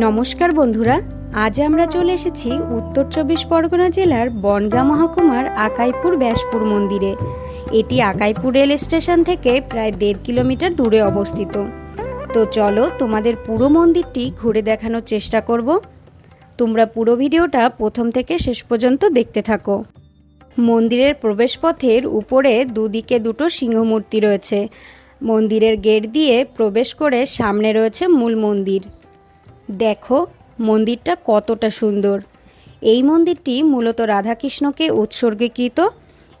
নমস্কার বন্ধুরা, আজ আমরা চলে এসেছি উত্তর চব্বিশ পরগনা জেলার বনগাঁ মহকুমার আকাইপুর ব্যাসপুর মন্দিরে। এটি আকাইপুর রেল স্টেশন থেকে প্রায় দেড় কিলোমিটার দূরে অবস্থিত। তো চলো তোমাদের পুরো মন্দিরটি ঘুরে দেখানোর চেষ্টা করব। তোমরা পুরো ভিডিওটা প্রথম থেকে শেষ পর্যন্ত দেখতে থাকো। মন্দিরের প্রবেশপথের উপরে দুদিকে দুটো সিংহমূর্তি রয়েছে। মন্দিরের গেট দিয়ে প্রবেশ করে সামনে রয়েছে মূল মন্দির। দেখো, মন্দিরটা কতটা সুন্দর। এই মন্দিরটি মূলত রাধাকৃষ্ণকে উৎসর্গীকৃত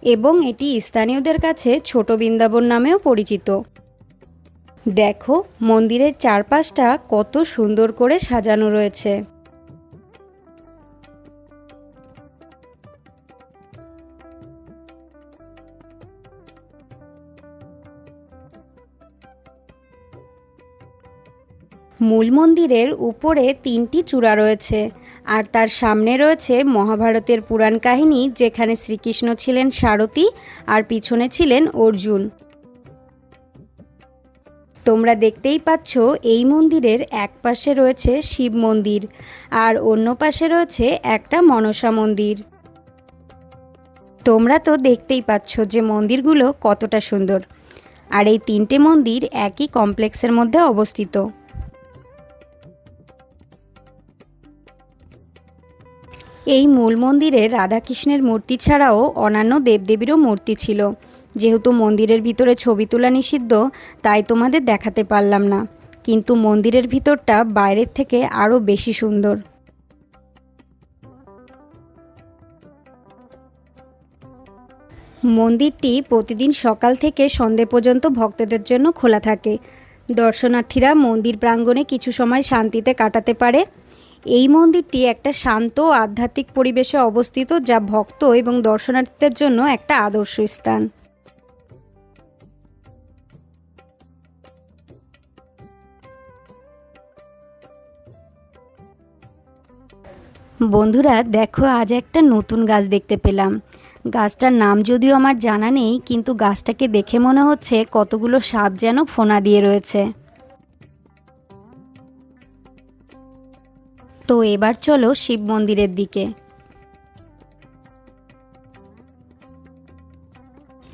এবং এটি স্থানীয়দের কাছে ছোট বৃন্দাবন নামেও পরিচিত। দেখো, মন্দিরের চারপাশটা কত সুন্দর করে সাজানো রয়েছে। মূল মন্দিরের উপরে তিনটি চূড়া রয়েছে আর তার সামনে রয়েছে মহাভারতের পুরাণ কাহিনী যেখানে শ্রীকৃষ্ণ ছিলেন সারথী আর পিছনে ছিলেন অর্জুন। তোমরা দেখতেই পাচ্ছ এই মন্দিরের এক পাশে রয়েছে শিব মন্দির আর অন্য পাশে রয়েছে একটা মনসা মন্দির। তোমরা তো দেখতেই পাচ্ছ যে মন্দিরগুলো কতটা সুন্দর। আর এই তিনটে মন্দির একই কমপ্লেক্সের মধ্যে অবস্থিত। এই মূল মন্দিরে রাধাকৃষ্ণের মূর্তি ছাড়াও অন্যান্য দেবদেবীরও মূর্তি ছিল। যেহেতু মন্দিরের ভিতরে ছবি তোলা নিষিদ্ধ, তাই তোমাদের দেখাতে পারলাম না। কিন্তু মন্দিরের ভিতরটা বাইরের থেকে আরও বেশি সুন্দর। মন্দিরটি প্রতিদিন সকাল থেকে সন্ধে পর্যন্ত ভক্তদের জন্য খোলা থাকে। দর্শনার্থীরা মন্দির প্রাঙ্গণে কিছু সময় শান্তিতে কাটাতে পারে এই মন্দিরটি একটা শান্ত, আধ্যাত্মিক পরিবেশে অবস্থিত, যা ভক্ত এবং দর্শনার্থীদের জন্য একটা আদর্শ স্থান। বন্ধুরা, দেখো আজ একটা নতুন গাছ দেখতে পেলাম। গাছটার নাম যদিও আমার জানা নেই, কিন্তু গাছটাকে দেখে মনে হচ্ছে কতগুলো সাপ যেন ফোনা দিয়ে রয়েছে। তো এবার চলো শিব মন্দিরের দিকে।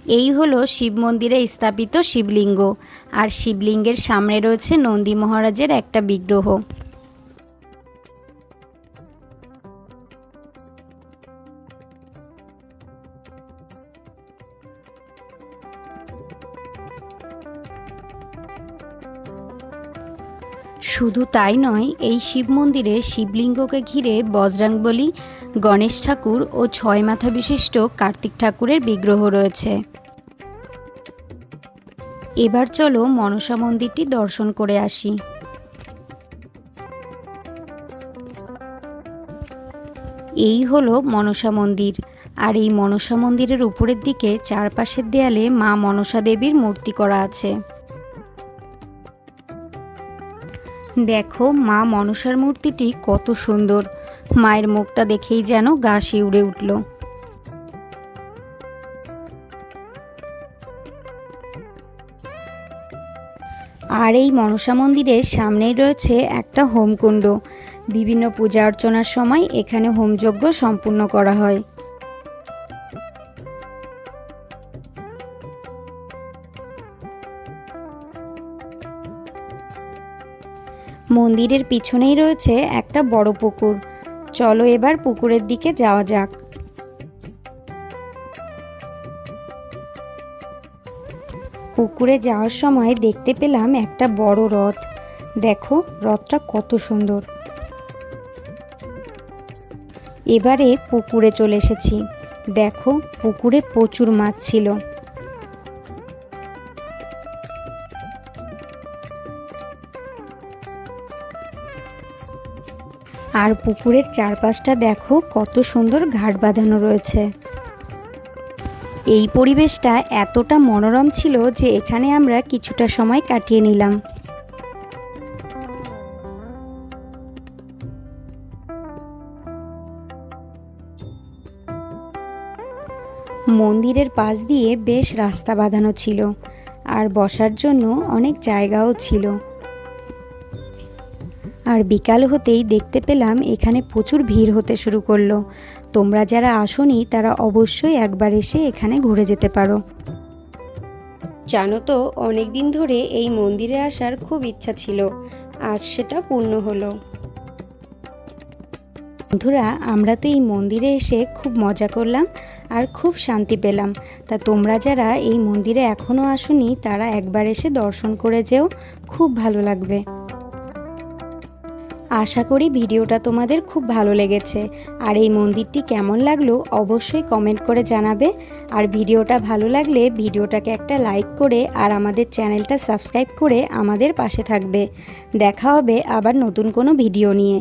এই হলো শিব মন্দিরে স্থাপিত শিবলিঙ্গ। আর শিবলিঙ্গের সামনে রয়েছে নন্দী মহারাজের একটা বিগ্রহ। শুধু তাই নয়, এই শিব মন্দিরে শিবলিঙ্গকে ঘিরে বজরাংবলী গণেশ ঠাকুর ও ছয় মাথা বিশিষ্ট কার্তিক ঠাকুরের বিগ্রহ রয়েছে। এবার চলো মনসা মন্দিরটি দর্শন করে আসি। এই হলো মনসা মন্দির। আর এই মনসা মন্দিরের উপরের দিকে চারপাশের দেয়ালে মা মনসা দেবীর মূর্তি করা আছে। দেখো, মা মনসার মূর্তিটি কত সুন্দর। মায়ের মুখটা দেখেই যেন গা শিউড়ে উঠল। আর এই মনসা মন্দিরের সামনেই রয়েছে একটা হোমকুণ্ড। বিভিন্ন পূজা অর্চনার সময় এখানে হোমযজ্ঞ সম্পূর্ণ করা হয়। মন্দিরের পিছনেই রয়েছে একটা বড় পুকুর। চলো এবার পুকুরের দিকে যাওয়া যাক। পুকুরে যাওয়ার সময় দেখতে পেলাম একটা বড় রথ দেখো রথটা কত সুন্দর। এবারে পুকুরে চলে এসেছি। দেখো, পুকুরে প্রচুর মাছ ছিল। আর পুকুরের চারপাশটা দেখো কত সুন্দর ঘাট বাঁধানো রয়েছে। এই পরিবেশটা এতটা মনোরম ছিল যে এখানে আমরা কিছুটা সময় কাটিয়ে নিলাম। মন্দিরের পাশ দিয়ে বেশ রাস্তা বাঁধানো ছিল, আর বসার জন্য অনেক জায়গাও ছিল। আর বিকাল হতেই দেখতে পেলাম এখানে প্রচুর ভিড় হতে শুরু করল। তোমরা যারা আসোনি, তারা অবশ্যই একবার এসে এখানে ঘুরে যেতে পারো। জানো তো অনেক দিন ধরে এই মন্দিরে আসার খুব ইচ্ছা ছিল, আজ সেটা পূর্ণ হলো। বন্ধুরা, আমরা তো এই মন্দিরে এসে খুব মজা করলাম আর খুব শান্তি পেলাম। তা তোমরা যারা এই মন্দিরে এখনও আসোনি, তারা একবার এসে দর্শন করে যেও, খুব ভালো লাগবে। আশা করি ভিডিওটা তোমাদের খুব ভালো লেগেছে। আর এই মন্দিরটি কেমন লাগল অবশ্যই কমেন্ট করে জানাবে। আর ভিডিওটা ভালো লাগলে ভিডিওটাকে একটা লাইক করে আর আমাদের চ্যানেলটা সাবস্ক্রাইব করে আমাদের পাশে থাকবে। দেখা হবে আবার নতুন কোনো ভিডিও নিয়ে।